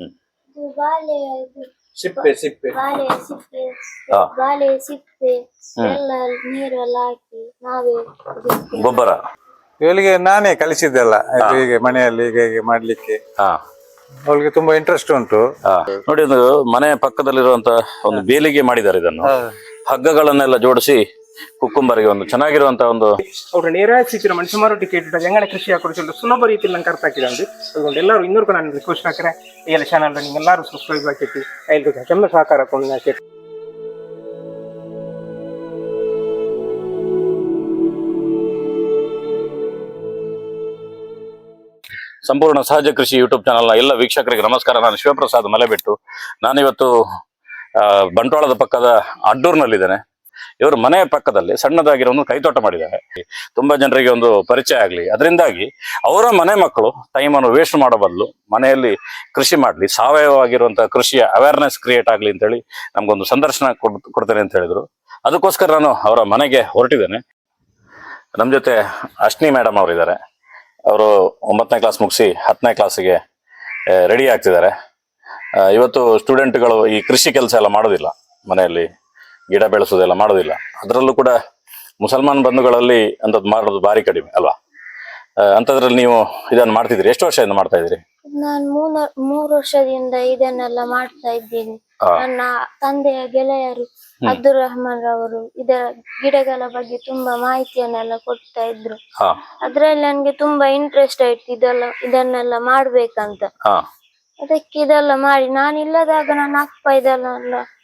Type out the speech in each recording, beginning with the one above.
ಹ್ಮ್. ಬಾಳೆ ಸಿಪ್ಪೆ ಸಿಪ್ಪೆ ಬಾಳೆ ಸಿಪ್ಪೆ ಹಾ. ಬಾಳೆ ಸಿಪ್ಪೆ ಎಲ್ಲ ನೀರೆಲ್ಲ ಹಾಕಿ ನಾವೇ. ಇದು ಗೊಬ್ಬರ. ಇವಳಿಗೆ ನಾನೇ ಕಲಿಸಿದ್ದೆಲ್ಲ. ಇದು ಹೀಗೆ ಮನೆಯಲ್ಲಿ ಹೀಗೆ ಹೀಗೆ ಮಾಡ್ಲಿಕ್ಕೆ. ಹಾ. ಅವಳಿಗೆ ತುಂಬಾ ಇಂಟ್ರೆಸ್ಟ್ ಉಂಟು. ಹಾ. ನೋಡಿ ಒಂದು ಮನೆ ಪಕ್ಕದಲ್ಲಿರುವಂತ ಒಂದು ಬೇಲಿಗೆ ಮಾಡಿದ್ದಾರೆ ಇದನ್ನು. ಹಗ್ಗಗಳನ್ನೆಲ್ಲ ಜೋಡಿಸಿ ಕುಕ್ಕುಂಬರ್ಗೆ ಒಂದು ಚೆನ್ನಾಗಿರುವಂತ ಒಂದು ಅವರು ನೇರ ಸಿಕ್ಕಿರೋ ಮನುಷ್ಯಮಾರು ಟಿಕೆಟ್ ಇಟ್ಟ ಹೆಂಗನೆ ಕೃಷಿ ಹಾಕೊಂಡು ಸ್ವಲ್ಪ ಸುಲಭ ರೀತಿಯಲ್ಲಿ ನಂಗೆ ಅರ್ಥ ಆಗಿದೆ ಅಂದ್ರೆ. ಅದೊಂದು ಎಲ್ಲರೂ ಇನ್ನೂರು ನಾನು ರಿಕ್ವೆಸ್ಟ್ ಹಾಕ್ರೆ ಎಲ್ಲ ಚಾನಲ್ ನಿಮ್ಗೆ ಎಲ್ಲರೂ ಸಬ್ಸ್ಕ್ರೈಬ್ ಹಾಕೈತಿ. ಎಲ್ರಿಗೂ ಚೆಲ್ಲ ಸಹಕಾರ ಕೊಂಡು ಹಾಕೈತಿ. ಸಂಪೂರ್ಣ ಸಹಜ ಕೃಷಿ ಯೂಟ್ಯೂಬ್ ಚಾನಲ್ನ ಎಲ್ಲ ವೀಕ್ಷಕರಿಗೆ ನಮಸ್ಕಾರ. ನಾನು ಶಿವಪ್ರಸಾದ್ ಮಲೆಬೆಟ್ಟು. ನಾನಿವತ್ತು ಬಂಟ್ವಾಳದ ಪಕ್ಕದ ಅಡ್ಡೂರ್ನಲ್ಲಿದ್ದೇನೆ. ಇವರು ಮನೆಯ ಪಕ್ಕದಲ್ಲಿ ಸಣ್ಣದಾಗಿರೋ ಒಂದು ಕೈತೋಟ ಮಾಡಿದ್ದಾರೆ. ತುಂಬಾ ಜನರಿಗೆ ಒಂದು ಪರಿಚಯ ಆಗಲಿ. ಅದರಿಂದಾಗಿ ಅವರ ಮನೆ ಮಕ್ಕಳು ಟೈಮನ್ನು ವೇಸ್ಟ್ ಮಾಡೋ ಬದಲು ಮನೆಯಲ್ಲಿ ಕೃಷಿ ಮಾಡಲಿ, ಸಾವಯವವಾಗಿರುವಂತಹ ಕೃಷಿಯ ಅವೇರ್ನೆಸ್ ಕ್ರಿಯೇಟ್ ಆಗಲಿ ಅಂತೇಳಿ ನಮ್ಗೊಂದು ಸಂದರ್ಶನ ಕೊಡ್, ಕೊಡ್ತೇನೆ ಅಂತ ಹೇಳಿದ್ರು. ಅದಕ್ಕೋಸ್ಕರ ನಾನು ಅವರ ಮನೆಗೆ ಹೊರಟಿದ್ದೇನೆ. ನಮ್ಮ ಜೊತೆ ಅಶ್ನಿ ಮೇಡಮ್ ಅವರಿದ್ದಾರೆ. ಅವರು ಒಂಬತ್ತನೇ ಕ್ಲಾಸ್ ಮುಗಿಸಿ ಹತ್ತನೇ ಕ್ಲಾಸಿಗೆ ರೆಡಿ ಆಗ್ತಿದ್ದಾರೆ. ಇವತ್ತು ಸ್ಟೂಡೆಂಟ್ಗಳು ಈ ಕೃಷಿ ಕೆಲಸ ಎಲ್ಲ ಮಾಡೋದಿಲ್ಲ ಮನೆಯಲ್ಲಿ. ಗಿಡ ಬೆಳೆಸೋದೆಲ್ಲ ಮಾಡೋದಿಲ್ಲ. ಅದರಲ್ಲೂ ಕೂಡ ಮುಸಲ್ಮಾನ್ ಬಂಧುಗಳಲ್ಲಿ ಅಂಥದ್ದು ಮಾಡೋದು ಭಾರಿ ಕಡಿಮೆ ಅಲ್ವಾ? ಆ, ಅಂಥದ್ರಲ್ಲಿ ನೀವು ಇದನ್ನು ಮಾಡ್ತಿದ್ರಿ ಎಷ್ಟು ವರ್ಷದಿಂದ ಮಾಡ್ತಾ ಇದ್ದೀರಿ? ನಾನು ಮೂರ್ ಮೂರು ವರ್ಷದಿಂದ ಇದನ್ನೆಲ್ಲ ಮಾಡ್ತಾ ಇದ್ದೀನಿ. ನನ್ನ ತಂದೆಯ ಗೆಳೆಯರು ಅಬ್ದುಲ್ ರಹಮಾನ್ ರವರು ಇದರ ಗಿಡಗಳ ಬಗ್ಗೆ ತುಂಬಾ ಮಾಹಿತಿಯನ್ನೆಲ್ಲ ಕೊಡ್ತಾ ಇದ್ರು. ಅದ್ರಲ್ಲಿ ನನ್ಗೆ ತುಂಬಾ ಇಂಟ್ರೆಸ್ಟ್ ಆಯ್ತು ಇದೆಲ್ಲ ಇದನ್ನೆಲ್ಲ ಮಾಡ್ಬೇಕಂತ. ಅದಕ್ಕೆ ಇದೆಲ್ಲ ಮಾಡಿ ನಾನು ಇಲ್ಲದಾಗ ನನ್ನ ಅಪ್ಪ ಇದೆಲ್ಲ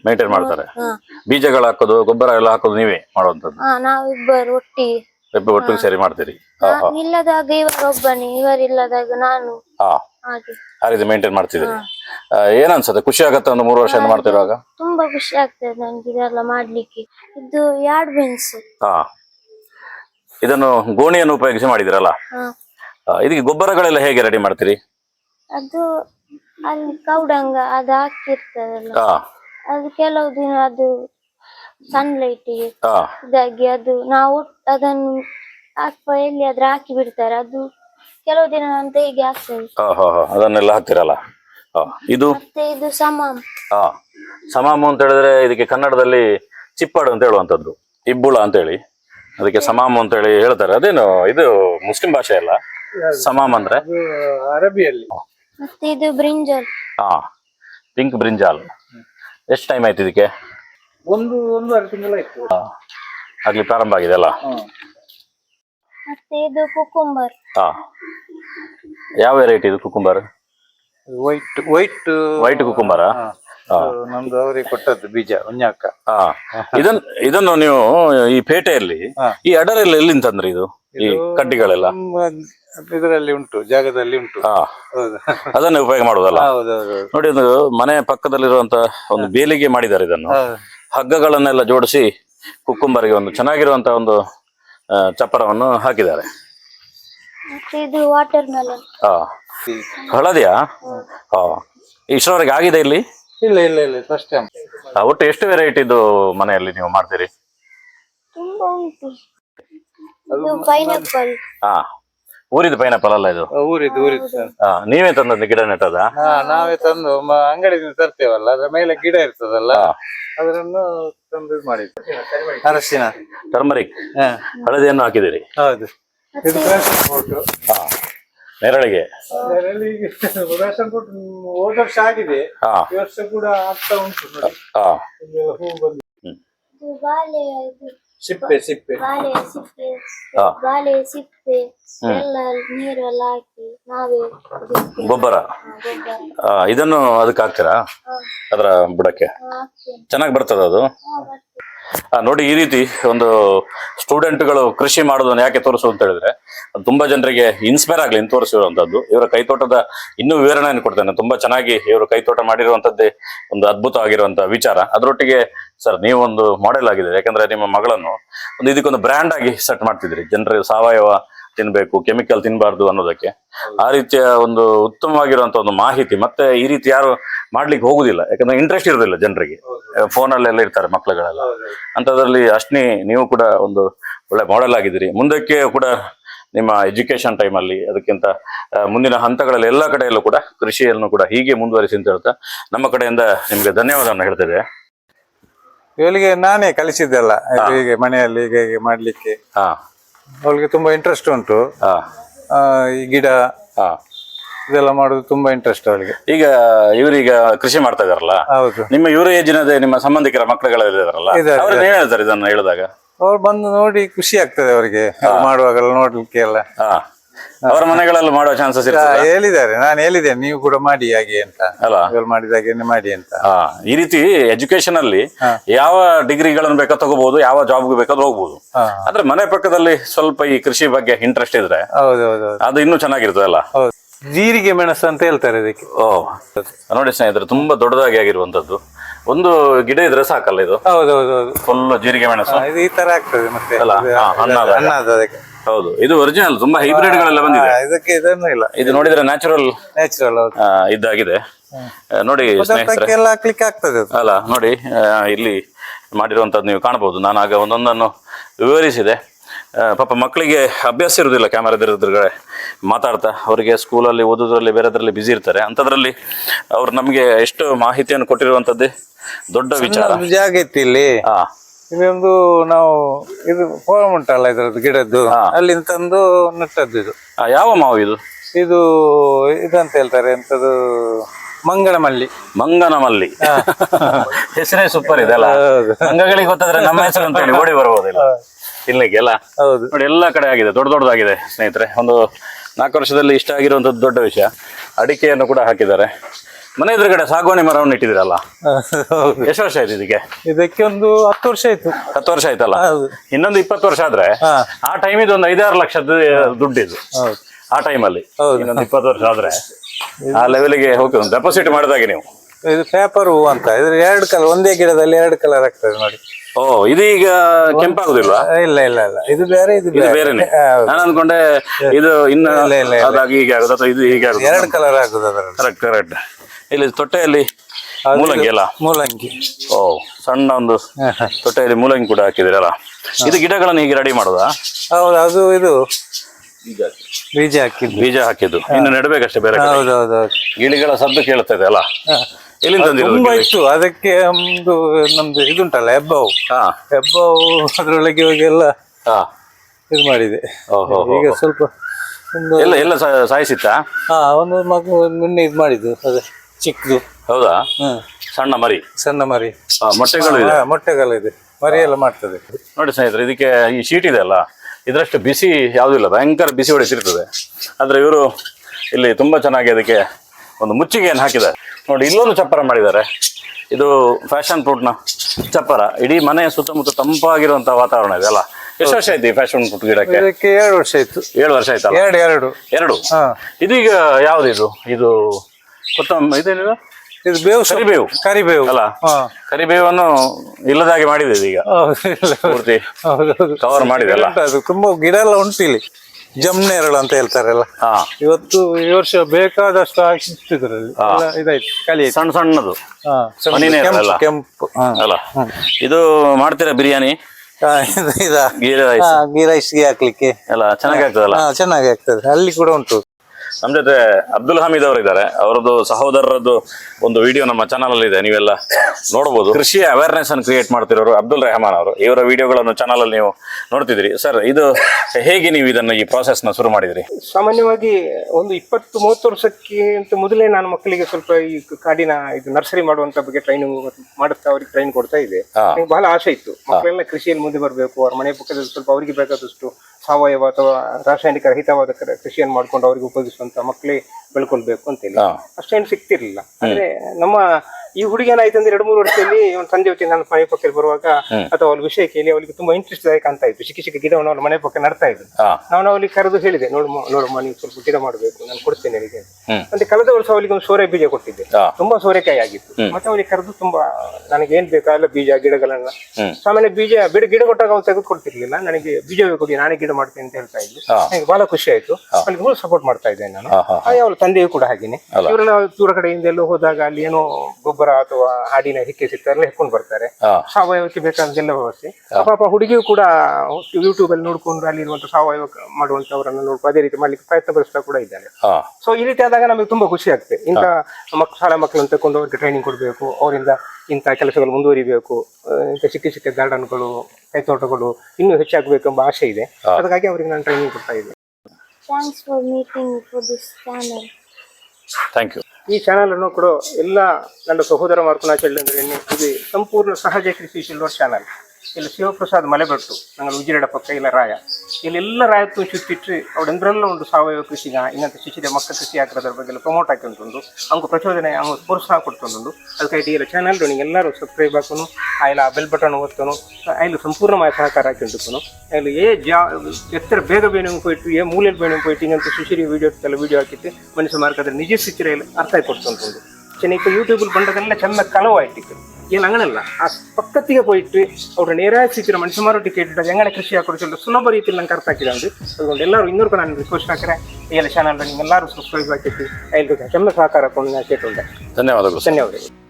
ಮೇಂಟೈನ್ ಮಾಡ್ತಾರೆ. ಹಾ. ಬೀಜಗಳು ಹಾಕೋದು ಗೊಬ್ಬರ ಎಲ್ಲ ಹಾಕೋದು ನೀವೇ ಮಾಡುವಂತದ್ದು ಹಾ ನಾವಿಬ್ಬರು ಒಟ್ಟಿಗೆ ರೆಬ್ಬೆ ಒಟ್ಟಿಗೆ ಸೇರಿ ಮಾಡ್ತೀರಿ? ಹಾ ಹಾ. ನಾನು ಇಲ್ಲದಾಗ ಇವರು ಒಬ್ಬನೇ ಇವರಿಲ್ಲದಾಗ ನಾನು. ಹಾ. ಹಾಗೆ. ಆ ರೀತಿ ಮೇಂಟೈನ್ ಮಾಡ್ತಿದ್ದೀರಿ? ಏನ್ ಅನ್ಸುತ್ತೆ? ಖುಷಿ ಆಗತ್ತೆ ಒಂದು ಮೂರು ವರ್ಷದಿಂದ ಮಾಡ್ತಿರುವಾಗ ತುಂಬಾ ಖುಷಿ ಆಗ್ತದೆ ನನ್ಗೆ ಇದೆಲ್ಲ ಮಾಡ್ಲಿಕ್ಕೆ. ಇದು ಯಾರ್ಡ್ ಬೀನ್ಸ್ ಹಾ. ಇದನ್ನು ಗೋಣಿಯನ್ನು ಉಪಯೋಗಿಸಿ ಮಾಡಿದಿರಲ್ಲ? ಹಾ. ಇದಕ್ಕೆ ಗೊಬ್ಬರಗಳೆಲ್ಲ ಹೇಗೆ ರೆಡಿ ಮಾಡ್ತೀರಿ? ಅದು ಅಲ್ಲಿ ಕೌಡಂಗ ಅದು ಹಾಕಿರ್ತದಲ್ಲ. ಹಾ. ಅದು ಕೆಲವು ದಿನ ಅದು ಸನ್ಲೈಟ್ ಹಾ. ಇದಾಗಿ ಅದು ನಾವು ಅದನ್ನು ಹಾಕುವ ಎಲ್ಲಿಯಾದ್ರೂ ಹಾಕಿ ಬಿಡ್ತಾರೆ. ಅದು ಕೆಲವು ದಿನ ಅಂತ ಹೀಗೆ ಆಗ್ತದೆ. ಹಾ ಹಾ ಹಾ. ಅದನ್ನೆಲ್ಲ ಹಾಕ್ತಿರಲ್ಲ? ಹಾ. ಇದು ಮತ್ತೆ ಇದು ಸಮಾಮ್. ಹಾ. ಸಮಾಮು ಅಂತ ಹೇಳಿದ್ರೆ ಇದಕ್ಕೆ ಕನ್ನಡದಲ್ಲಿ ಚಿಪ್ಪಾಡು ಅಂತ ಹೇಳುವಂತದ್ದು ಇಬ್ಬುಳ ಅಂತ ಹೇಳಿ. ಅದಕ್ಕೆ ಸಮಾಮು ಅಂತ ಹೇಳಿ ಹೇಳ್ತಾರೆ. ಅದೇನು ಇದು ಮುಸ್ಲಿಂ ಭಾಷೆ ಅಲ್ಲ? ಸಮಾಮ್ ಅಂದ್ರೆ? ಅದು ಅರಬಿಯಲ್ಲಿ. ಮತ್ತೆ ಇದು ಬ್ರಿಂಜಾಲ್. ಹಾ ಪಿಂಕ್ ಬ್ರಿಂಜಾಲ್ ಎಷ್ಟು ಟೈಮ್ ಆಯ್ತು ಇದಕ್ಕೆ? ಒಂದು ಒಂದೂವರೆ ತಿಂಗಳಾಯ್ತು ಹಾ. ಆಗ್ಲಿ ಪ್ರಾರಂಭ ಆಗಿದೆ ಅಲ್ಲ ಮತ್ತೆ ಇದು ಕುಕುಂಬರ್ ಹಾ. ಯಾವ ವೆರೈಟಿ ಇದು ಕುಕುಂಬರ್ ವೈಟ್ ವೈಟ್ ವೈಟ್ ಕುಕುಂಬರ ನಮ್ದು ಅವರಿಗೆ ಕೊಟ್ಟದ್ದು ಬೀಜ ಹಾ. ಇದನ್ ಇದನ್ನು ನೀವು ಈ ಪೇಟೆಯಲ್ಲಿ ಹಾ. ಈ ಅಡರೆಲ್ಲ ಎಲ್ಲಿಂದ ತಂದ್ರಿ ಇದು? ಈ ಕಡ್ಡಿಗಳೆಲ್ಲ? ಇದರಲ್ಲಿ ಉಂಟು ಜಾಗದಲ್ಲಿ ಉಂಟು. ಹಾ. ಹೌದು. ಅದನ್ನೇ ಉಪಯೋಗ ಮಾಡುದಲ್ಲ? ಹೌದೌದು ನೋಡಿ ಒಂದು ಮನೆ ಪಕ್ಕದಲ್ಲಿರುವಂತ ಒಂದು ಬೇಲಿಗೆ ಮಾಡಿದ್ದಾರೆ ಇದನ್ನು. ಹೌದು. ಹಗ್ಗಗಳನ್ನೆಲ್ಲ ಜೋಡಿಸಿ ಕುಕ್ಕುಂಬರಿಗೆ ಒಂದು ಚೆನ್ನಾಗಿರುವಂತ ಒಂದು ಆ, ಚಪ್ಪರವನ್ನು ಹಾಕಿದ್ದಾರೆ. ಮತ್ತೆ ಇದು ವಾಟರ್ ಮೆಲನ್ ಹಾ. ಹಳದಿಯಾ? ಹಾ. ಇಷ್ಟರವರೆಗೆ ಆಗಿದೆ ಇಲ್ಲಿ? ಇಲ್ಲ ಇಲ್ಲ ಇಲ್ಲ ಫಸ್ಟ್ ಟೈಮ್ ಆ, ಒಟ್ಟು ಎಷ್ಟು ವೆರೈಟಿದು ಮನೆಯಲ್ಲಿ ನೀವು ಮಾಡ್ತೀರಿ? ತುಂಬಾ ಉಂಟು. ಇದು ಪೈನಾಪಲ್ ಹಾ. ಊರಿದ ಪೈನಾಪಲ್ ಅಲ್ಲ ಇದು? ಊರಿದ್ದು ಊರಿದ್ದು ಸರ್ ನೀವೇ ತಂದದ್ದು ಗಿಡ ನೆಟ್ಟದ ಹಾ ನಾವೇ ತಂದು ಮ- ಅಂಗಡಿಯಿಂದ ತರ್ತೇವಲ್ಲ ಅದ್ರ ಮೇಲೆ ಗಿಡ ಇರ್ತದಲ್ಲ. ಅದನ್ನು ತಂದು ಇದ್ ಮಾಡಿದ್ದು. ಅರಸಿನ ಟರ್ಮರಿಕ್ ಹಾ. ಹಳದಿಯನ್ನು ಹಾಕಿದಿರಿ ಹೌದು. ಇದು ರೇಷನ್ ಫೋಟೋ ಹಾ. ನೆರಳಿಗೆ? ರೇಷನ್ ಫೋಟೋ ಹೋದ ವರ್ಷ ಆಗಿದೆ. ಹಾ. ಈ ವರ್ಷ ಕೂಡ ಆಗ್ತಾ ಉಂಟು ನೋಡಿ. ಹಾ. ಇಲ್ಲಿ ಹೂ ಬಂದು ಇದು ಇದು. ಸಿಪ್ಪೆ ಸಿಪ್ಪೆ. ಬಾಳೆ ಸಿಪ್ಪೆ ಹಾ. ಬಾಳೆ ಸಿಪ್ಪೆ ಎಲ್ಲ ನೀರೆಲ್ಲ ಹಾಕಿ ನಾವೇ ಗೊಬ್ಬರ. ಗೊಬ್ಬರ. ಆ, ಇದನ್ನು ಅದಕ್ಕೆ ಹಾಕ್ತೀರಾ? ಅದರ ಬುಡಕ್ಕೆ. ಹಾಕ್ತೇನೆ. ಚೆನ್ನಾಗಿ ಬರ್ತದ ಅದು? ಆ, ನೋಡಿ ಈ ರೀತಿ ಒಂದು ಸ್ಟೂಡೆಂಟ್ಗಳು ಕೃಷಿ ಮಾಡೋದನ್ನ ಯಾಕೆ ತೋರಿಸು ಅಂತ ಹೇಳಿದ್ರೆ ಅದು ತುಂಬಾ ಜನರಿಗೆ ಇನ್ಸ್ಪೈರ್ ಆಗ್ಲಿ ಅಂತ ತೋರಿಸಿರುವಂತದ್ದು. ಇವರ ಕೈತೋಟದ ಇನ್ನೂ ವಿವರಣೆಯನ್ನು ಕೊಡ್ತೇನೆ. ತುಂಬಾ ಚೆನ್ನಾಗಿ ಇವರು ಕೈತೋಟ ಮಾಡಿರುವಂತದ್ದೇ ಒಂದು ಅದ್ಭುತವಾಗಿರುವಂತಹ ವಿಚಾರ. ಅದರೊಟ್ಟಿಗೆ ಸರ್ ನೀವೊಂದು ಮಾಡೆಲ್ ಆಗಿದ್ದೀರಿ. ಯಾಕಂದ್ರೆ ನಿಮ್ಮ ಮಗಳನ್ನು ಒಂದು ಇದಕ್ಕೊಂದು ಬ್ರ್ಯಾಂಡ್ ಆಗಿ ಸೆಟ್ ಮಾಡ್ತಿದ್ರಿ ಜನರು ಸಾವಯವ ತಿನ್ಬೇಕು ಕೆಮಿಕಲ್ ತಿನ್ಬಾರ್ದು ಅನ್ನೋದಕ್ಕೆ. ಆ ರೀತಿಯ ಒಂದು ಉತ್ತಮವಾಗಿರುವಂತ ಒಂದು ಮಾಹಿತಿ. ಮತ್ತೆ ಈ ರೀತಿ ಯಾರು ಮಾಡ್ಲಿಕ್ಕೆ ಹೋಗುದಿಲ್ಲ. ಯಾಕಂದ್ರೆ ಇಂಟ್ರೆಸ್ಟ್ ಇರೋದಿಲ್ಲ ಜನರಿಗೆ. ಫೋನಲ್ಲೆಲ್ಲ ಇರ್ತಾರೆ ಮಕ್ಕಳುಗಳೆಲ್ಲ ಅಂತದ್ರಲ್ಲಿ ಅಶ್ನಿ, ನೀವು ಕೂಡ ಒಂದು ಒಳ್ಳೆ ಮಾಡೆಲ್ ಆಗಿದ್ದೀರಿ. ಮುಂದಕ್ಕೆ ಕೂಡ ನಿಮ್ಮ ಎಜುಕೇಶನ್ ಟೈಮಲ್ಲಿ ಅದಕ್ಕಿಂತ ಮುಂದಿನ ಹಂತಗಳಲ್ಲಿ ಎಲ್ಲ ಕಡೆಯಲ್ಲೂ ಕೂಡ ಕೃಷಿಯನ್ನು ಕೂಡ ಹೀಗೆ ಮುಂದುವರಿಸಿ ಅಂತ ಹೇಳ್ತಾ ನಮ್ಮ ಕಡೆಯಿಂದ ನಿಮಗೆ ಧನ್ಯವಾದವನ್ನು ಹೇಳ್ತೇವೆ. ಇವಳಿಗೆ ನಾನೇ ಕಲಿಸಿದ್ದೆಲ್ಲ. ಇದು ಹೀಗೆ ಮನೆಯಲ್ಲಿ ಹೀಗೆ ಹೀಗೆ ಮಾಡ್ಲಿಕ್ಕೆ. ಹಾ. ಅವಳಿಗೆ ತುಂಬಾ ಇಂಟ್ರೆಸ್ಟ್ ಉಂಟು. ಹಾ. ಆ, ಈ ಗಿಡ. ಹಾ. ಇದೆಲ್ಲ ಮಾಡುದು ತುಂಬಾ ಇಂಟ್ರೆಸ್ಟ್ ಅವಳಿಗೆ. ಈಗ ಇವರೀಗ ಕೃಷಿ ಮಾಡ್ತಾ ಇದಾರಲ್ಲ ಹೌದು. ನಿಮ್ಮ ಇವರ ಏಜಿನದೇ ನಿಮ್ಮ ಸಂಬಂಧಿಕರ ಮಕ್ಕಳುಗಳೆಲ್ಲ ಇದಾರಲ್ಲ ಇದ್ದಾರೆ, ಅವ್ರು ಏನ್ ಹೇಳ್ತಾರೆ ಇದನ್ನ ಹೇಳಿದಾಗ? ಅವ್ರು ಬಂದು ನೋಡಿ ಖುಷಿ ಆಗ್ತದೆ ಅವರಿಗೆ. ಮಾಡುವಾಗೆಲ್ಲ ನೋಡ್ಲಿಕ್ಕೆ ಎಲ್ಲ ಹಾ. ಅವರ ಮನೆಗಳಲ್ಲಿ ಮಾಡುವ ಚಾನ್ಸಸ್ ಇರ್ತದೆ? ಹೇಳಿದ್ದಾರೆ. ನಾನು ಹೇಳಿದ್ದೇನೆ ನೀವು ಕೂಡ ಮಾಡಿ ಹಾಗೆ ಅಂತ. ಅಲ್ಲ? ಇವ್ರು ಮಾಡಿದ ಹಾಗೆ ಮಾಡಿ ಅಂತ. ಹಾ ಈ ರೀತಿ ಎಜುಕೇಶನ್ ಅಲ್ಲಿ ಯಾವ ಡಿಗ್ರಿಗಳನ್ನು ಬೇಕಾ ತಗೋಬಹುದು ಯಾವ ಜಾಬ್ ಬೇಕಾದ್ರೂ ಹೋಗ್ಬೋದು. ಹಾ. ಆದ್ರೆ ಮನೆ ಪಕ್ಕದಲ್ಲಿ ಸ್ವಲ್ಪ ಈ ಕೃಷಿ ಬಗ್ಗೆ ಇಂಟ್ರೆಸ್ಟ್ ಇದ್ರೆ ಅದು ಇನ್ನೂ ಚೆನ್ನಾಗಿರ್ತದಲ್ಲ ಹೌದು. ಜೀರಿಗೆ ಮೆಣಸು ಅಂತ ಹೇಳ್ತಾರೆ ಇದಕ್ಕೆ. ಓ ನೋಡಿ ಸ್ನೇಹಿತರೆ ತುಂಬಾ ದೊಡ್ಡದಾಗಿ ಆಗಿರುವಂತದ್ದು. ಒಂದು ಗಿಡ ಇದ್ರೆ ಸಾಕಲ್ಲ ಇದು? ಹೌದು ಹೌದು ಫುಲ್ ಜೀರಿಗೆ ಮೆಣಸು? ಇದು ಈ ತರ ಆಗ್ತದೆ ಮತ್ತೆ. ಅಲ್ಲ? ಹಣ್ಣಾದ ಅದಕ್ಕೆ. ಹೌದು. ಇದು ಒರಿಜಿನಲ್ ತುಂಬಾ ಹೈಬ್ರಿಡ್ ಗಳೆಲ್ಲ ಬಂದಿದೆ. ಇದಕ್ಕೆ ಇದೇನೂ ಇಲ್ಲ. ಇದು ನೋಡಿದ್ರೆ ನ್ಯಾಚುರಲ್ ನ್ಯಾಚುರಲ್ ಇದಾಗಿದೆ ನೋಡಿ ಪದಾರ್ಥಕ್ಕೆಲ್ಲ ಹಾಕ್ಲಿಕ್ಕೆ ಆಗ್ತದೆ ಅಲ್ಲ ನೋಡಿ ಇಲ್ಲಿ ಮಾಡಿರುವಂತದ್ದು ನೀವು ಕಾಣಬಹುದು. ನಾನು ಆಗ ಒಂದೊಂದನ್ನು ವಿವರಿಸಿದೆ. ಪಾಪ ಮಕ್ಕಳಿಗೆ ಅಭ್ಯಾಸ ಇರುವುದಿಲ್ಲ ಕ್ಯಾಮೆರಾದ್ರು ಎದುರುಗಡೆ ಮಾತಾಡ್ತಾ. ಅವರಿಗೆ ಸ್ಕೂಲಲ್ಲಿ ಓದೋದ್ರಲ್ಲಿ ಬೇರೆದ್ರಲ್ಲಿ ಬ್ಯುಸಿ ಇರ್ತಾರೆ. ಅಂಥದ್ರಲ್ಲಿ ಅವ್ರು ನಮಗೆ ಎಷ್ಟು ಮಾಹಿತಿಯನ್ನು ಕೊಟ್ಟಿರುವಂಥದ್ದೇ ದೊಡ್ಡ ವಿಚಾರ. ಇಲ್ಲಿ. ಇದೊಂದು ನಾವು ಇದು ಫೋರಂ ಉಂಟಲ್ಲ ಇದ್ರದ್ದು ಗಿಡದ್ದು. ಅಲ್ಲಿಂದ ತಂದು ನೆಟ್ಟದ್ದು ಇದು. ಆ, ಯಾವ ಮಾವು ಇದು? ಇದು ಇದಂತ ಹೇಳ್ತಾರೆ ಎಂತದು? ಮಂಗನಮಲ್ಲಿ. ಮಂಗನ ಮಲ್ಲಿ ಹೆಸರೇ ಸೂಪರ್ ಇದೆ ಅಲ್ಲ. ಮಂಗಗಳಿಗೆ ಗೊತ್ತಾದ್ರೆ ನಮ್ಮ ಹೆಸರು ಅಂತ ಹೇಳಿ ಓಡಿ ಬರ್ಬೋದಿಲ್ಲ ಇಲ್ಲಿಗೆ ಅಲ್ಲ? ಹೌದು. ನೋಡಿ ಎಲ್ಲ ಕಡೆ ಆಗಿದೆ ದೊಡ್ಡ ದೊಡ್ಡದಾಗಿದೆ ಸ್ನೇಹಿತರೆ. ಒಂದು ನಾಲ್ಕು ವರ್ಷದಲ್ಲಿ ಇಷ್ಟ ಆಗಿರುವಂಥದ್ದು ದೊಡ್ಡ ವಿಷಯ. ಅಡಿಕೆಯನ್ನು ಕೂಡ ಹಾಕಿದ್ದಾರೆ. ಮನೆ ಎದುರುಗಡೆ ಸಾಗುವಾನಿ ಮರವನ್ನು ಇಟ್ಟಿದ್ರಲ್ಲ ಎಷ್ಟು ವರ್ಷ ಆಯ್ತು ಇದಕ್ಕೆ? ಇದಕ್ಕೆ ಒಂದು ಹತ್ತು ವರ್ಷ ಆಯ್ತು. ಹತ್ತು ವರ್ಷ ಆಯ್ತಲ್ಲ? ಇನ್ನೊಂದು ಇಪ್ಪತ್ತು ವರ್ಷ ಆದ್ರೆ. ಆ ಟೈಮಿದು ಒಂದು ಐದಾರು ಲಕ್ಷದ ದುಡ್ಡು ಇದು. ಆ ಟೈಮಲ್ಲಿ ಹೌದು. ಇನ್ನೊಂದು ಇಪ್ಪತ್ತು ವರ್ಷ ಆದ್ರೆ ಆ ಲೆವೆಲ್ಗೆ ಹೋಗಿ ಒಂದು ಡೆಪಾಸಿಟ್ ಮಾಡಿದಾಗ ನೀವು. ಇದು ಪೇಪರ್ ಹೂ ಅಂತ. ಇದ್ರೆ ಎರಡು ಕಲರ್ ಒಂದೇ ಗಿಡದಲ್ಲಿ ಎರಡು ಕಲರ್ ಆಗ್ತದೆ ನೋಡಿ. ಓ ಇದೀಗ ಕೆಂಪಾಗುದಿಲ್ವಾ? ಆ, ಇಲ್ಲ ಇಲ್ಲ ಇಲ್ಲ. ಇದು ಬೇರೆ ಇದು ಬೇರೆ. ಬೇರೆನೆ. ನಾನು ಅನ್ಕೊಂಡೆ ಇದು ಇನ್ನು ಇಲ್ಲ, ಇಲ್ಲ, ಇಲ್ಲ. ಅದಾಗಿ ಹೀಗೆ ಆಗುದು ಅಥವಾ ಇದು ಹೀಗೆ ಆಗುದು? ಎರಡು ಕಲರ್ ಆಗುದು ಅದರ ಕರೆಕ್ಟ್ ಕರೆಕ್ಟ್ ಇಲ್ಲಿ ತೊಟ್ಟೆಯಲ್ಲಿ ಮೂಲಂಗಿ ಅಲ್ಲ? ಮೂಲಂಗಿ. ಓ ಸಣ್ಣ ಒಂದು. ತೊಟ್ಟೆಯಲ್ಲಿ ಮೂಲಂಗಿ ಕೂಡ ಹಾಕಿದಿರಲ್ಲ ಇದು ಗಿಡಗಳನ್ನು ಹೀಗೆ ರೆಡಿ ಮಾಡುದಾ? ಹೌದು ಅದು ಇದು. ಬೀಜ ಹಾಕಿದ್ದು. ಬೀಜ ಹಾಕಿದ್ದು. ಇನ್ನು ನೆಡಬೇಕಷ್ಟೇ ಬೇರೆ ಗಿಳಿಗಳ ಸದ್ದು ಕೇಳ್ತದೆ ಅಲ್ಲ. ಎಲ್ಲಿಂದ ತುಂಬಾ? ಇತ್ತು. ಅದಕ್ಕೆ ಒಂದು ನಮ್ದು ಇದುಂಟಲ್ಲ ಹೆಬ್ಬವು ಹಾ. ಹೆಬ್ಬವು ಅದರೊಳಗೆ ಹೋಗಿ ಎಲ್ಲ ಹಾ. ಇದು ಮಾಡಿದೆ. ಈಗ ಸ್ವಲ್ಪ ಎಲ್ಲ ಎಲ್ಲ ಸಾಯಿಸಿತ್ತಾ? ಹಾ ಒಂದು ಮಗು ನಿನ್ನೆ ಇದು ಮಾಡಿದ್ದು ಅದೇ. ಚಿಕ್ಕದು ಹೌದಾ? ಸಣ್ಣ ಮರಿ. ಸಣ್ಣ ಮರಿ. ಮೊಟ್ಟೆಗಳು ಇದೆ. ಮೊಟ್ಟೆಗಳು ಇದೆ. ಮರಿ ಎಲ್ಲ ಮಾಡ್ತದೆ. ನೋಡಿ ಸ್ನೇಹಿತರೆ ಇದಕ್ಕೆ ಈ ಶೀಟ್ ಇದೆ ಅಲ್ಲ? ಇದರಷ್ಟು ಬಿಸಿ ಯಾವುದಿಲ್ಲ ಭಯಂಕರ ಬಿಸಿ ಹೊಡೆಸಿರ್ತದೆ. ಆದರೆ ಇವರು ಇಲ್ಲಿ ತುಂಬಾ ಚೆನ್ನಾಗಿ ಅದಕ್ಕೆ ಒಂದು ಮುಚ್ಚಿಗೆಯನ್ನು ಹಾಕಿದ್ದಾರೆ. ನೋಡಿ ಇಲ್ಲೊಂದು ಚಪ್ಪರ ಮಾಡಿದ್ದಾರೆ. ಇದು ಫ್ಯಾಷನ್ ಫ್ರೂಟ್ನ ಚಪ್ಪರ. ಇಡೀ ಮನೆಯ ಸುತ್ತಮುತ್ತ ತಂಪಾಗಿರುವಂತಹ ವಾತಾವರಣ ಇದೆ ಅಲ್ಲ? ಎಷ್ಟು ವರ್ಷ ಆಯ್ತು ಈ ಫ್ಯಾಷನ್ ಫ್ರೂಟ್ ಗಿಡಕ್ಕೆ? ಇದಕ್ಕೆ ಎರಡು ವರ್ಷ ಆಯ್ತು. ಏಳು ವರ್ಷ ಆಯ್ತಲ್ಲ? ಎರಡು ಎರಡು. ಎರಡು? ಇದೀಗ ಯಾವ್ದು ಇದು? ಇದು ಕೊತ್ತಂಬ ಇದೇನಿದು? ಇದು ಬೇವು ಕರಿಬೇವು. ಕರಿಬೇವು. ಅಲ್ಲ ಕರಿಬೇವನ್ನು ಇಲ್ಲದಾಗಿ ಮಾಡಿದೆ ಈಗ. ಪೂರ್ತಿ ಕವರ್ ಮಾಡಿದೆ ಅಲ್ಲ ಅದು ತುಂಬಾ ಗಿಡ ಎಲ್ಲ ಉಂಟು ಇಲ್ಲಿ. ಜಮ್ನೇರಳು ಅಂತ ಹೇಳ್ತಾರಲ್ಲ ಹಾ. ಇವತ್ತು ಈ ವರ್ಷ ಬೇಕಾದಷ್ಟು ಎಲ್ಲ ಇದಾಯ್ತು ಕಲಿ ಸಣ್ಣ ಸಣ್ಣದು. ಕೆಂಪು. ಅಲ್ಲ? ಇದು ಮಾಡ್ತೀರಾ ಬಿರಿಯಾನಿ? ಗೀ ರೈಸ್. ಹಾ, ಗೀ ರೈಸ್ಗೆ ಹಾಕ್ಲಿಕ್ಕೆ. ಎಲ್ಲ ಚೆನ್ನಾಗಿ ಆಗ್ತದಲ್ಲ? ಚೆನ್ನಾಗಿ ಆಗ್ತದೆ. ಅಲ್ಲಿ ಕೂಡ ಉಂಟು. ನಮ್ಮ ಜೊತೆ ಅಬ್ದುಲ್ ಹಮೀದ್ ಅವರು ಇದ್ದಾರೆ ಅವರದ್ದು ಸಹೋದರರದ್ದು ಒಂದು ವಿಡಿಯೋ ನಮ್ಮ ಚಾನಲ್ ಅಲ್ಲಿ ಇದೆ ನೀವೆಲ್ಲ ನೋಡಬಹುದು ಕೃಷಿ ಅವೇರ್ನೆಸ್ ಅನ್ನು ಕ್ರಿಯೇಟ್ ಮಾಡ್ತಿರೋರು ಅಬ್ದುಲ್ ರೆಹಮಾನ್ ಅವರು. ಇವರ ವಿಡಿಯೋಗಳನ್ನು ಚಾನಲ್ ಅಲ್ಲಿ ನೀವು ನೋಡ್ತಿದ್ರಿ ಸರ್ ಇದು ಹೇಗೆ ನೀವು ಇದನ್ನು ಈ ಪ್ರಾಸೆಸ್ನ ಶುರು ಮಾಡಿದ್ರಿ? ಸಾಮಾನ್ಯವಾಗಿ ಒಂದು ಇಪ್ಪತ್ತು ಮೂವತ್ತು ವರ್ಷಕ್ಕಿಂತ ಮೊದಲೇ ನಾನು ಮಕ್ಕಳಿಗೆ ಸ್ವಲ್ಪ ಈ ಕಾಡಿನ ಇದು ನರ್ಸರಿ ಮಾಡುವಂತ ಬಗ್ಗೆ ಟ್ರೈನಿಂಗ್ ಮಾಡುತ್ತಾ ಅವ್ರಿಗೆ ಟ್ರೈನ್ ಕೊಡ್ತಾ ಇದೆ. ನನಗೆ ಬಹಳ ಆಸೆ ಇತ್ತು. ಮಕ್ಕಳೆಲ್ಲ ಕೃಷಿಯಲ್ಲಿ ಮುಂದೆ ಬರಬೇಕು ಅವ್ರ ಮನೆ ಪಕ್ಕದಲ್ಲಿ ಸ್ವಲ್ಪ ಅವರಿಗೆ ಬೇಕಾದಷ್ಟು ಸಾವಯವ ಅಥವಾ ರಾಸಾಯನಿಕ ರಹಿತವಾದ ಕರ- ಕೃಷಿಯನ್ನು ಮಾಡ್ಕೊಂಡು ಅವರಿಗೆ ಉಪಯೋಗಿಸುವಂತ ಮಕ್ಕಳೇ ಬೆಳ್ಕೊಳ್ಬೇಕು ಅಂತೇಳಿ ಇಲ್ಲ ಅಷ್ಟೇನು ಸಿಗ್ತಿರ್ಲಿಲ್ಲ. ಅಂದ್ರೆ ನಮ್ಮ ಈ ಹುಡುಗಿ ಏನಾಯ್ತು ಅಂದ್ರೆ ಎರಡು ಮೂರು ವರ್ಷದಲ್ಲಿ ಒಂದು ತಂದೆ ಹೊತ್ತಿಗೆ ನನ್ನ ಮನೆ ಪಕ್ಕದಲ್ಲಿ ಬರುವಾಗ ಅಥವಾ ಅವ್ರ ವಿಷಯ ಕೇಳಿ ಅವಳಿಗೆ ತುಂಬಾ ಇಂಟ್ರೆಸ್ಟ್ ಆಗಿ ಕಾಣ್ತಾ ಇತ್ತು. ಚಿಕ್ಕ ಚಿಕ್ಕ ಗಿಡವನ್ನು ಅವ್ರ ಮನೆ ಪಕ್ಕ ನಡ್ತಾ ಇದ್ರು ನಾನು ಅವಳಿಗೆ ಕರೆದು ಹೇಳಿದೆ ನೋಡು ನೋಡಮ್ಮ ನೀವು ಸ್ವಲ್ಪ ಗಿಡ ಮಾಡಬೇಕು ನಾನು ಕೊಡ್ತೇನೆ ಅವರಿಗೆ. ಮತ್ತೆ ಕಳೆದ ವರ್ಷ ಅವಳಿಗೆ ಒಂದು ಸೋರೆ ಬೀಜ ಕೊಟ್ಟಿದ್ದೆ. ತುಂಬಾ ಸೋರೆಕಾಯಿ ಆಗಿತ್ತು. ಮತ್ತೆ ಅವಳಿಗೆ ಕರೆದು ತುಂಬಾ ನನಗೆ ಏನ್ ಬೇಕಾ ಎಲ್ಲ ಬೀಜ ಗಿಡಗಳನ್ನ. ಆಮೇಲೆ ಸಾಮಾನ್ಯ ಬೀಜ ಬಿಡ ಗಿಡ ಕೊಟ್ಟಾಗ ಅವ್ನು ತೆಗೆದುಕೊಡ್ತಿರ್ಲಿಲ್ಲ ನನಗೆ ಬೀಜ ಕೊಡಿ ನಾನೇ ಗಿಡ ಮಾಡ್ತೇನೆ ಅಂತ ಹೇಳ್ತಾ ಇದ್ರು. ನನಗೆ ಬಹಳ ಖುಷಿ ಆಯ್ತು. ಅವಳಿಗೆ ಫುಲ್ ಸಪೋರ್ಟ್ ಮಾಡ್ತಾ ಇದ್ದೇನೆ ನಾನು. ಅವಳ ತಂದೆಯೂ ಕೂಡ ಹಾಗೇನೆ. ಇವರೆಲ್ಲ ದೂರ ಕಡೆಯಿಂದ ಎಲ್ಲೋ ಹೋದಾಗ ಅಲ್ಲಿ ಏನೋ ಗೊಬ್ಬರ ಅಥವಾ ಹಾಡಿನ ಹಿಕ್ಕೆ ಸಿಗ್ತದೆ ಎಲ್ಲ ಹೆಕ್ಕೊಂಡು ಬರ್ತಾರೆ. ಸಾವಯವಕ್ಕೆ ಬೇಕಾದ ವ್ಯವಸ್ಥೆ. ಪಾಪ ಹುಡುಗಿಯು ಕೂಡ ಯೂಟ್ಯೂಬ್ ಅಲ್ಲಿ ನೋಡ್ಕೊಂಡು ಅಲ್ಲಿರುವಂತ ಸಾವಯವ ಮಾಡುವಂತವರನ್ನ ನೋಡ್ಕೊಂಡು ಅದೇ ರೀತಿ ಮಾಡ್ಲಿಕ್ಕೆ ಪ್ರಯತ್ನ ಪಡಿಸ್ತಾ ಕೂಡ ಇದ್ದಾರೆ ಸೊ ಈ ರೀತಿ ಆದಾಗ ನಮಗೆ ತುಂಬಾ ಖುಷಿ ಆಗ್ತದೆ. ಇಂಥ ಮಕ್ ಶಾಲಾ ಮಕ್ಕಳನ್ನು ತಕೊಂಡು ಅವ್ರಿಗೆ ಟ್ರೈನಿಂಗ್ ಕೊಡಬೇಕು ಅವರಿಂದ ಇಂಥ ಕೆಲಸಗಳು ಮುಂದುವರಿಬೇಕು ಇಂಥ ಚಿಕ್ಕ ಚಿಕ್ಕ ಗಾರ್ಡನ್ಗಳು ಕೈತೋಟಗಳು ಇನ್ನೂ ಹೆಚ್ಚಾಗಬೇಕೆಂಬ ಆಸೆ ಇದೆ. ಅದಕ್ಕಾಗಿ ಅವರಿಗೆ ನಾನು ಟ್ರೈನಿಂಗ್ ಕೊಡ್ತಾ ಇದ್ದೇನೆ. Thanks for meeting for this channel. Thank you ಈ ಚಾನಲ್ ಅನ್ನು ಕೂಡ. ಎಲ್ಲ ನನ್ನ ಸಹೋದರ ಮಾರ್ಕುನಾಚಳ್ಳಿ ಅಂದ್ರೆ ಇದು ಸಂಪೂರ್ಣ ಸಹಜ ಕೃಷಿ ಸಿಲ್ವರ್ ಚಾನಲ್ ಇಲ್ಲಿ ಶಿವಪ್ರಸಾದ್ ಮಲೆಬೆಟ್ಟು ನಂಗಲ್ ಉಜಿರೆಡ ಪಕ್ಕ ಇಲ್ಲ ರಾಯ ಇಲ್ಲೆಲ್ಲ ರಾಯತ್ತು ಅವ್ರು ಎಂಥರೆಲ್ಲ ಒಂದು ಸಾವಯವ ಕೃಷಿನ ಇನ್ನಂತ ಶಿಶಿದೆ ಮಕ್ಕಳ ಕೃಷಿ ಹಾಕಿರೋದ್ರ ಬಗ್ಗೆ ಎಲ್ಲ ಪ್ರಮೋಟ್ ಹಾಕಿಂತುಂಡು ಅವ್ನು ಪ್ರಚೋದನೆ ಅವ್ನು ಪ್ರೋತ್ಸಾಹ ಕೊಡ್ತುಂಡು ಅದಕ್ಕೆ ಇಲ್ಲ ಚಾನಲ್ ನೀವು ಎಲ್ಲರೂ ಸಬ್ಸ್ಕ್ರೈಬ್ ಹಾಕೋನು ಆಯ್ಲ ಬೆಲ್ ಬಟನ್ ಓದ್ತಾನು ಆಯ್ಲು ಸಂಪೂರ್ಣವಾಗಿ ಸಹಕಾರ ಹಾಕಿಂಟುಕನು ಆಯ್ಲು ಏ ಜಾ ಎತ್ತರ ಬೇಗ ಬೇಣಂಗೆ ಹೋಯ್ತು, ಏ ಮೂಲೆಯಲ್ಲಿ ಬೇಣಂಗೆ ಹೋಯ್ತು ಅಂತ ಶಿಶಿರಿ ವೀಡಿಯೋ ಎಲ್ಲ ವೀಡಿಯೋ ಹಾಕಿತ್ತು ಮನುಷ್ಯ ಮಾರ್ಕದ್ರೆ ನಿಜ ಸಿಕ್ಕಿರ ಅರ್ಥ ಕೊಡ್ತುಂಟು ಚೆನ್ನ ಈಗ ಯೂಟ್ಯೂಬಲ್ಲಿ ಬಂದದೆಲ್ಲ ಚೆನ್ನಾಗಿ ಕಲವಾಯ್ತಿತ್ತು ಏನು ಹಂಗನಲ್ಲ ಆ ಪಕ್ಕತ್ತಿಗೆ ಹೋಯ್ತು ಅವ್ರು ನೇರಾಗಿ ಸಿಕ್ಕಿರೋ ಮನುಷ್ಯ ಮಾರೋಟಿ ಕೇಳಿಟ್ಟು ಹೆಂಗನೆ ಕೃಷಿ ಹಾಕೋದು ಸ್ವಲ್ಪ ಸುಲಭ ರೀತಿಯಲ್ಲಿ ನಂಗೆ ಅರ್ಥ ಆಗಿದೆ ಒಂದು ಅದೊಂದು ಎಲ್ಲರೂ ಇನ್ನೂರ್ಗೂ ನಾನು ರಿಕ್ವೆಸ್ಟ್ ಹಾಕ್ರೆ ಎಲ್ಲ ಚಾನಲ್ ನಿಮ್ಗೆಲ್ಲರೂ ಸಬ್ಸ್ಕ್ರೈಬ್ ಹಾಕಿತ್ತು ಎಲ್ರಿಗೂ ಸಹಕಾರ ಕೊಂಡು ಕೇಳ್ಕೊಂಡೆ ಧನ್ಯವಾದಗಳು ಧನ್ಯವಾದಗಳು